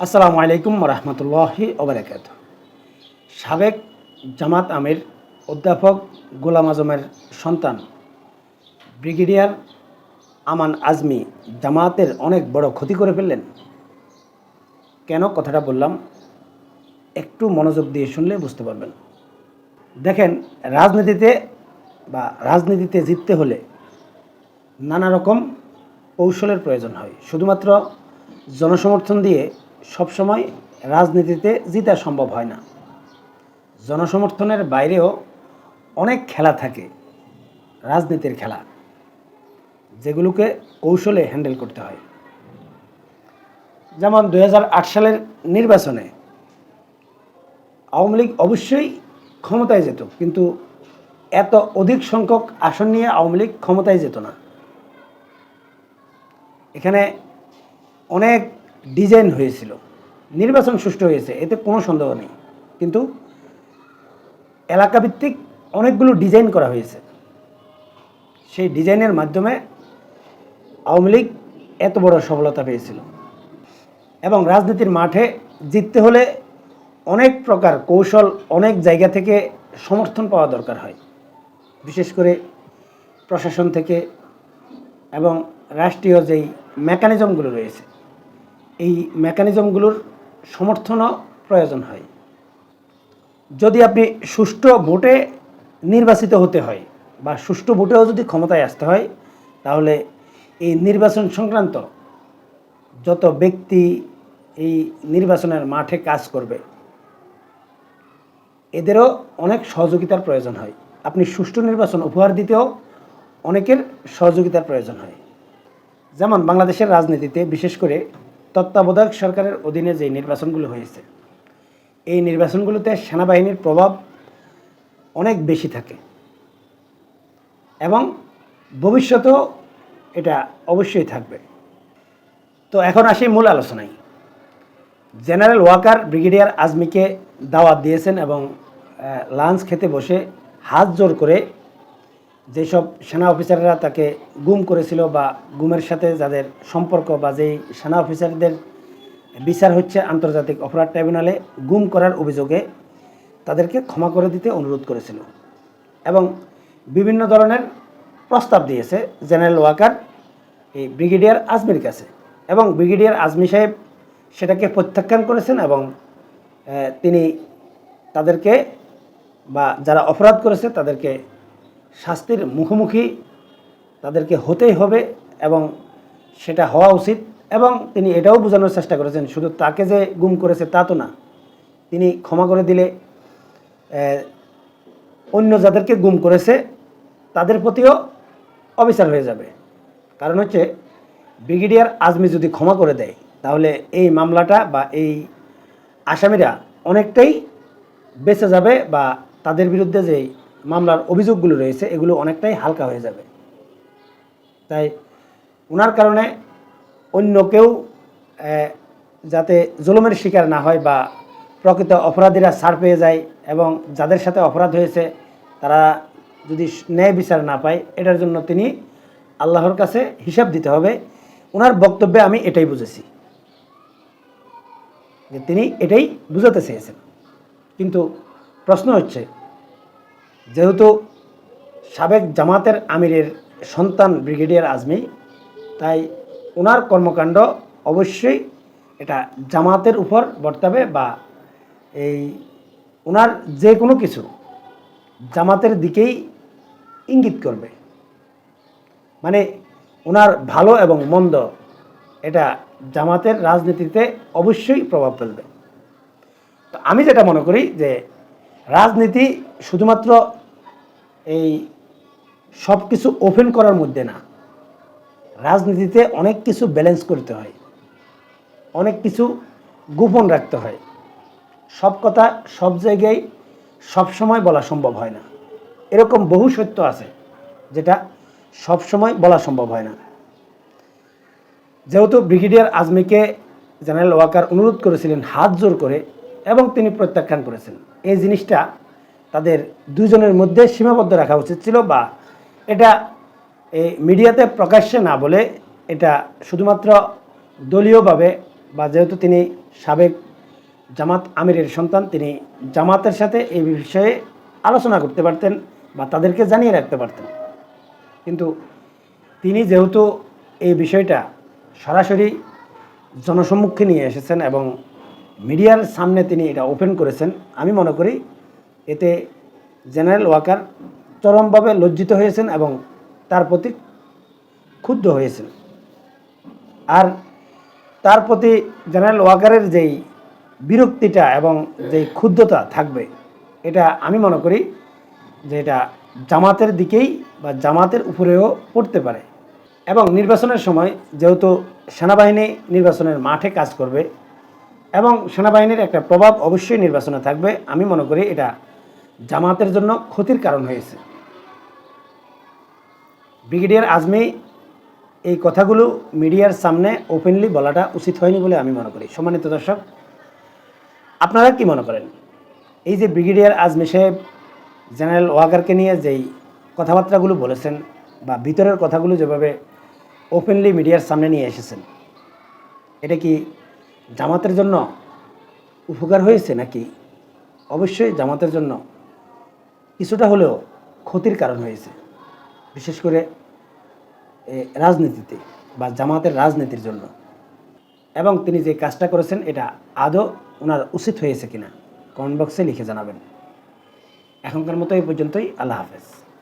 আসসালামু আলাইকুম রহমতুল্লাহি ওবরাকাত সাবেক জামাত আমির, অধ্যাপক গোলাম আজমের সন্তান, ব্রিগেডিয়ার আমান আজমি জামাতের অনেক বড় ক্ষতি করে ফেললেন। কেন কথাটা বললাম? একটু মনোযোগ দিয়ে শুনলে বুঝতে পারবেন। দেখেন, রাজনীতিতে বা রাজনীতিতে জিততে হলে নানা রকম কৌশলের প্রয়োজন হয়। শুধুমাত্র জনসমর্থন দিয়ে সবসময় রাজনীতিতে জিতা সম্ভব হয় না। জনসমর্থনের বাইরেও অনেক খেলা থাকে, রাজনীতির খেলা, যেগুলোকে কৌশলে হ্যান্ডেল করতে হয়। যেমন দু হাজার আট সালের নির্বাচনে আওয়ামী লীগ অবশ্যই ক্ষমতায় যেত, কিন্তু এত অধিক সংখ্যক আসন নিয়ে আওয়ামী লীগ ক্ষমতায় যেত না। এখানে অনেক ডিজাইন হয়েছিল। নির্বাচন সুষ্ঠু হয়েছে, এতে কোনো সন্দেহ নেই। কিন্তু এলাকাভিত্তিক অনেকগুলো ডিজাইন করা হয়েছে। সেই ডিজাইনের মাধ্যমে আওয়ামী লীগ এত বড় সফলতা পেয়েছিল। এবং রাজনীতির মাঠে জিততে হলে অনেক প্রকার কৌশল, অনেক জায়গা থেকে সমর্থন পাওয়া দরকার হয়। বিশেষ করে প্রশাসন থেকে এবং রাষ্ট্রীয় যেই মেকানিজমগুলো রয়েছে এই মেকানিজমগুলোর সমর্থনও প্রয়োজন হয়। যদি আপনি সুষ্ঠু ভোটে নির্বাচিত হতে হয় বা সুষ্ঠু ভোটেও যদি ক্ষমতায় আসতে হয়, তাহলে এই নির্বাচন সংক্রান্ত যত ব্যক্তি এই নির্বাচনের মাঠে কাজ করবে, এদেরও অনেক সহযোগিতার প্রয়োজন হয়। আপনি সুষ্ঠু নির্বাচন উপহার দিতেও অনেকের সহযোগিতার প্রয়োজন হয়। যেমন বাংলাদেশের রাজনীতিতে বিশেষ করে তত্ত্বাবধায়ক সরকারের অধীনে যে নির্বাচনগুলো হয়েছে, এই নির্বাচনগুলোতে সেনাবাহিনীর প্রভাব অনেক বেশি থাকে এবং ভবিষ্যতেও এটা অবশ্যই থাকবে। তো এখন আসি মূল আলোচনায়। জেনারেল ওয়াকার ব্রিগেডিয়ার আজমিকে দাওয়াত দিয়েছেন এবং লাঞ্চ খেতে বসে হাত জোর করে যেসব সেনা অফিসাররা তাকে গুম করেছিল বা গুমের সাথে যাদের সম্পর্ক বা যেই সেনা অফিসারদের বিচার হচ্ছে আন্তর্জাতিক অপরাধ ট্রাইব্যুনালে, গুম করার অভিযোগে তাদেরকে ক্ষমা করে দিতে অনুরোধ করেছিল এবং বিভিন্ন ধরনের প্রস্তাব দিয়েছে জেনারেল ওয়াকার, এই ব্রিগেডিয়ার আজমির কাছে। এবং ব্রিগেডিয়ার আজমি সাহেব সেটাকে প্রত্যাখ্যান করেছেন এবং তিনি তাদেরকে বা যারা অপরাধ করেছে তাদেরকে শাস্তির মুখোমুখি তাদেরকে হতেই হবে এবং সেটা হওয়া উচিত এবং তিনি এটাও বোঝানোর চেষ্টা করেছেন, শুধু তাকে যে গুম করেছে তা তো না, তিনি ক্ষমা করে দিলে অন্য যাদেরকে গুম করেছে তাদের প্রতিও অবিচার হয়ে যাবে। কারণ হচ্ছে, ব্রিগেডিয়ার আজমি যদি ক্ষমা করে দেয়, তাহলে এই মামলাটা বা এই আসামিরা অনেকটাই বেঁচে যাবে বা তাদের বিরুদ্ধে যে মামলার অভিযোগগুলো রয়েছে, এগুলো অনেকটাই হালকা হয়ে যাবে। তাই ওনার কারণে অন্য কেউ যাতে জুলুমের শিকার না হয় বা প্রকৃত অপরাধীরা ছাড় পেয়ে যায় এবং যাদের সাথে অপরাধ হয়েছে, তারা যদি ন্যায় বিচার না পায়, এটার জন্য তিনি আল্লাহর কাছে হিসাব দিতে হবে। ওনার বক্তব্যে আমি এটাই বুঝেছি। যে তিনি এটাই বুঝাতে চেয়েছেন। কিন্তু প্রশ্ন হচ্ছে যেহেতু সাবেক জামাতের আমিরের সন্তান ব্রিগেডিয়ার আজমি, তাই ওনার কর্মকাণ্ড অবশ্যই এটা জামাতের উপর বর্তাবে বা এই ওনার যে কোনো কিছু জামাতের দিকেই ইঙ্গিত করবে। মানে ওনার ভালো এবং মন্দ এটা জামাতের রাজনীতিতে অবশ্যই প্রভাব ফেলবে। তো আমি যেটা মনে করি যে রাজনীতি শুধুমাত্র এই সব কিছু ওপেন করার মধ্যে না, রাজনীতিতে অনেক কিছু ব্যালেন্স করতে হয়, অনেক কিছু গোপন রাখতে হয়। সব কথা সব জায়গায় সব সময় বলা সম্ভব হয় না। এরকম বহু সত্য আছে যেটা সব সময় বলা সম্ভব হয় না। যেহেতু ব্রিগেডিয়ার আজমিকে জেনারেল ওয়াকার অনুরোধ করেছিলেন হাত জোর করে এবং তিনি প্রত্যাখ্যান করেছেন। এই জিনিসটা তাদের দুজনের মধ্যে সীমাবদ্ধ রাখা উচিত ছিল বা এটা এই মিডিয়াতে প্রকাশ্যে না বলে এটা শুধুমাত্র দলীয়ভাবে বা যেহেতু তিনি সাবেক জামাত আমিরের সন্তান, তিনি জামাতের সাথে এই বিষয়ে আলোচনা করতে পারতেন বা তাদেরকে জানিয়ে রাখতে পারতেন। কিন্তু তিনি যেহেতু এই বিষয়টা সরাসরি জনসম্মুখে নিয়ে এসেছেন এবং মিডিয়ার সামনে তিনি এটা ওপেন করেছেন। আমি মনে করি এতে জেনারেল ওয়াকার চরমভাবে লজ্জিত হয়েছেন এবং তার প্রতি ক্ষুব্ধ হয়েছেন। আর তার প্রতি জেনারেল ওয়াকারের যেই বিরক্তিটা এবং যেই ক্ষুব্ধতা থাকবে, এটা আমি মনে করি যে এটা জামাতের দিকেই বা জামাতের উপরেও পড়তে পারে। এবং নির্বাচনের সময় যেহেতু সেনাবাহিনী নির্বাচনের মাঠে কাজ করবে এবং সেনাবাহিনীর একটা প্রভাব অবশ্যই নির্বাচনে থাকবে। আমি মনে করি এটা জামাতের জন্য ক্ষতির কারণ হয়েছে। ব্রিগেডিয়ার আজমি, এই কথাগুলো মিডিয়ার সামনে ওপেনলি বলাটা উচিত হয়নি বলে আমি মনে করি। সম্মানিত দর্শক, আপনারা কি মনে করেন? এই যে ব্রিগেডিয়ার আজমি সাহেব, জেনারেল ওয়াকারকে নিয়ে যেই কথাবার্তাগুলো বলেছেন বা ভিতরের কথাগুলো যেভাবে ওপেনলি মিডিয়ার সামনে নিয়ে এসেছেন, এটা কি জামাতের জন্য উপকার হয়েছে নাকি? অবশ্যই জামাতের জন্য কিছুটা হলেও ক্ষতির কারণ হয়েছে। বিশেষ করে রাজনীতিতে বা জামাতের রাজনীতির জন্য। এবং তিনি যে কাজটা করেছেন, এটা আদৌ ওনার উচিত হয়েছে কিনা? কমেন্ট বক্সে লিখে জানাবেন। এখনকার মতো এই পর্যন্তই। আল্লাহ হাফেজ।